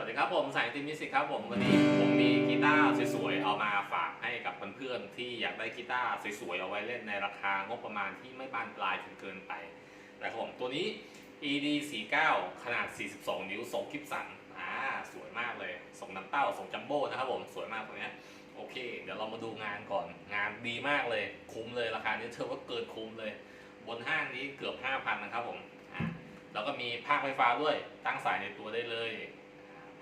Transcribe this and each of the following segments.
วัสดีครับผมสายติมิสิกครับผมวันนี้ผมมีกีตาร์สวยๆเอามาฝากให้กับเพื่อนๆที่อยากได้กีตาร์สวยๆเอาไว้เล่นในราคางบประมาณที่ไม่บานปลายจนเกินไปนะครับผมตัวนี้ ED 49ขนาด 42 นิ้วทรงกิฟสันอ่าสวยมากเลยทรงน้ำเต้าทรงจัมโบ้นะครับผมสวยมากตัวนี้โอเค เดี๋ยวเรามาดูงานก่อนงานดีมากเลยคุ้มเลยราคานี้เธอว่าเกินคุ้มเลย บนห้างนี้เกือบ 5,000 นะครับผมอ่าแล้วก็มีภาคไฟฟ้าด้วยตั้งสายในตัวได้เลย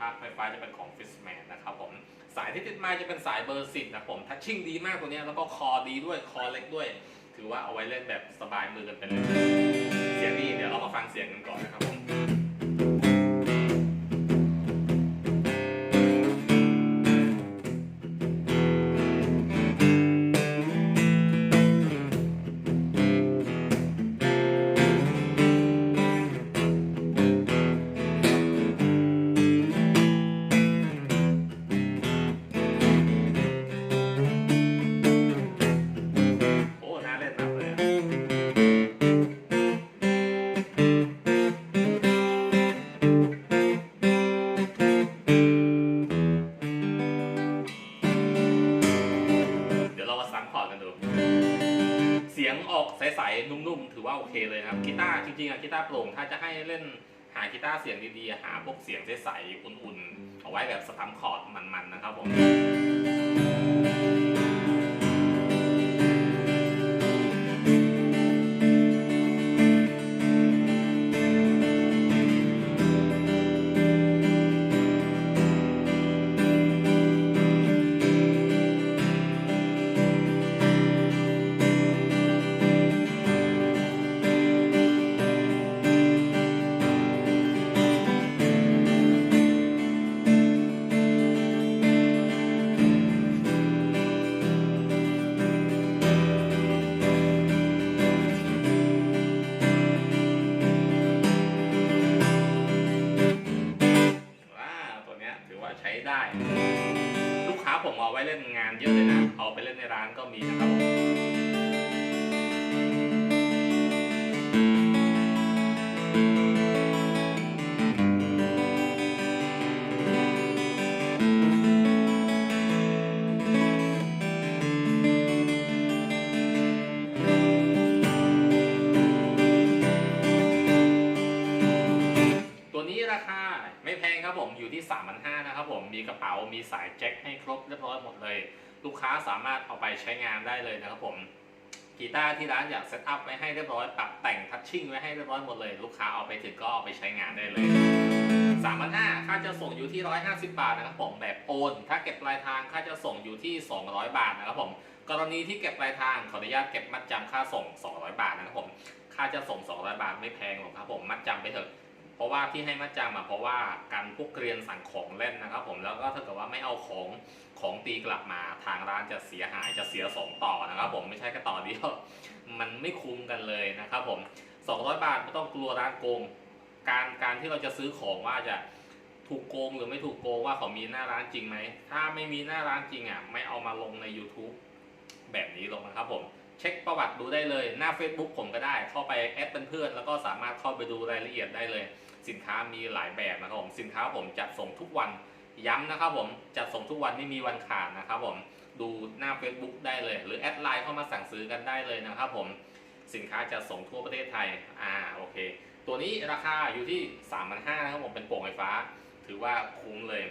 ภาคไฟฟ้าจะเป็นของ f i s m a n นะครับผมสายที่ติดมาจะเป็นสายเบอร์สิบนะผมทัชชิ่งดีมากตัวนี้แล้วก็คอดีด้วยคอเล็กด้วย ถือว่าเอาไว้เล่นแบบสบายมือกันไปเลย เสียงดีเดี๋ยวเรามาฟังเสียงกันก่อนนะครับ นุ่มๆ ถือว่าโอเคเลยนะครับกีตาร์จริงๆอะกีตาร์โปร่งถ้าจะให้เล่นหากีตาร์เสียงดีๆ หาพวกเสียงใสๆอุ่นๆ เอาไว้แบบสตัมคอร์ดมันๆ นะครับผม ผมเอาไว้เล่นงานเยอะเลยนะ เอาไปเล่นในร้านก็มีนะครับ ไม่แพงครับผมอยู่ที่ 3 5 0 0นะครับผมมีกระเป๋ามีสายแจ็คให้ครบเรียบร้อยหมดเลย ลูกค้าสามารถเอาไปใช้งานได้เลยนะครับผมกีตาร์ที่ร้านอยากเซตอัพไว้ให้เรียบร้อยปรับแต่งทัชชิ่งไว้ให้เรียบร้อยหมดเลย ลูกค้าเอาไปถึงก็เอาไปใช้งานได้เลย3 5 0 0ค่าจะส่งอยู่ที่ 150 บาทนะครับผมแบบโอน ถ้าเก็บปลายทางค่าจะส่งอยู่ที่ 200 บาทนะครับผมกรณีที่เก็บปลายทางขออนุญาตเก็บมัดจำค่าส่ง 200 บาทนะครับผมค่าจะส่ง 200 บาทไม่แพงหรอกครับผมมัดจำไปเถอะ เพราะว่าที่ให้มัดจำอะเพราะว่าการพวกเกรียนสั่งของเล่นนะครับ ผมแล้วก็ถ้าเกิดว่าไม่เอาของของตีกลับมาทางร้านจะเสียหายจะเสียสองต่อนะครับ ผมไม่ใช่แค่ต่อเดียวมันไม่คุ้มกันเลยนะครับ ผม 200 บาทไม่ต้องกลัวร้านโกง การการที่เราจะซื้อของว่าจะถูกโกงหรือไม่ถูกโกงว่าเขามีหน้าร้านจริงไหม ถ้าไม่มีหน้าร้านจริงอะไม่เอามาลงใน YouTube แบบนี้ลงนะครับผม เช็คประวัติดูได้เลยหน้า Facebook ผมก็ได้เข้าไปแอดเป็นเพื่อนแล้วก็สามารถเข้าไปดูรายละเอียดได้เลย สินค้ามีหลายแบบนะครับผมสินค้าผมจัดส่งทุกวันย้ำนะครับผมจัดส่งทุกวันไม่มีวันขาดนะครับผมดูหน้า Facebook ได้เลย หรือแอดไลน์เข้ามาสั่งซื้อกันได้เลยนะครับผมสินค้าจัดส่งทั่วประเทศไทยอ่าโอเค ตัวนี้ราคาอยู่ที่ 3 5 0 0นะครับผมเป็นโป่งไฟฟ้า ถือว่าคุ้มเลย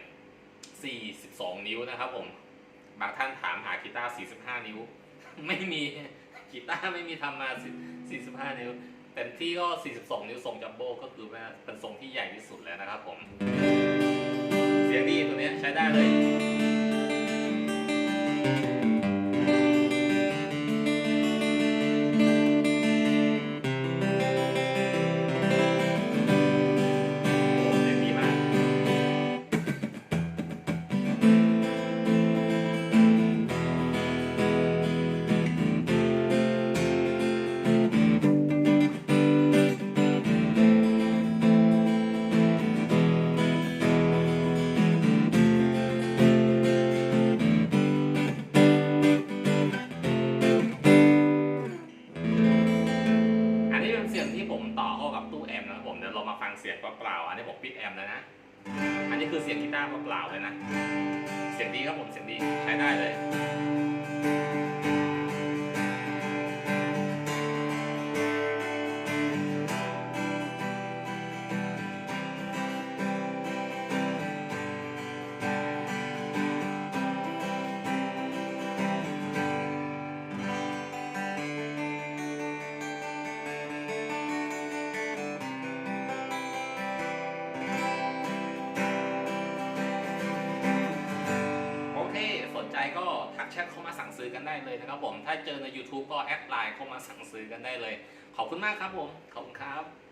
42 นิ้วนะครับผมบางท่านถามหากีตาร์ 45 นิ้ว ไม่มีกีตาร์ไม่มีทำมา45 นิ้วเต็มที่ก็ 42 นิ้วทรงจัมโบ้ก็คือว่าเป็นทรงที่ใหญ่ที่สุดแล้วนะครับผม เสียงดีตัวนี้ เสียงเปล่าๆอันนี้บอกปิดแอมแล้วนะ อันนี้คือเสียงกีตาร์เปล่าๆเลยนะ เสียงดีครับผมเสียงดีใช้ได้เลย ก็ทักแชทเข้ามาสั่งซื้อกันได้เลยนะครับผม ถ้าเจอใน YouTube ก็แอดไลน์เข้ามาสั่งซื้อกันได้เลย ขอบคุณมากครับผม ขอบคุณครับ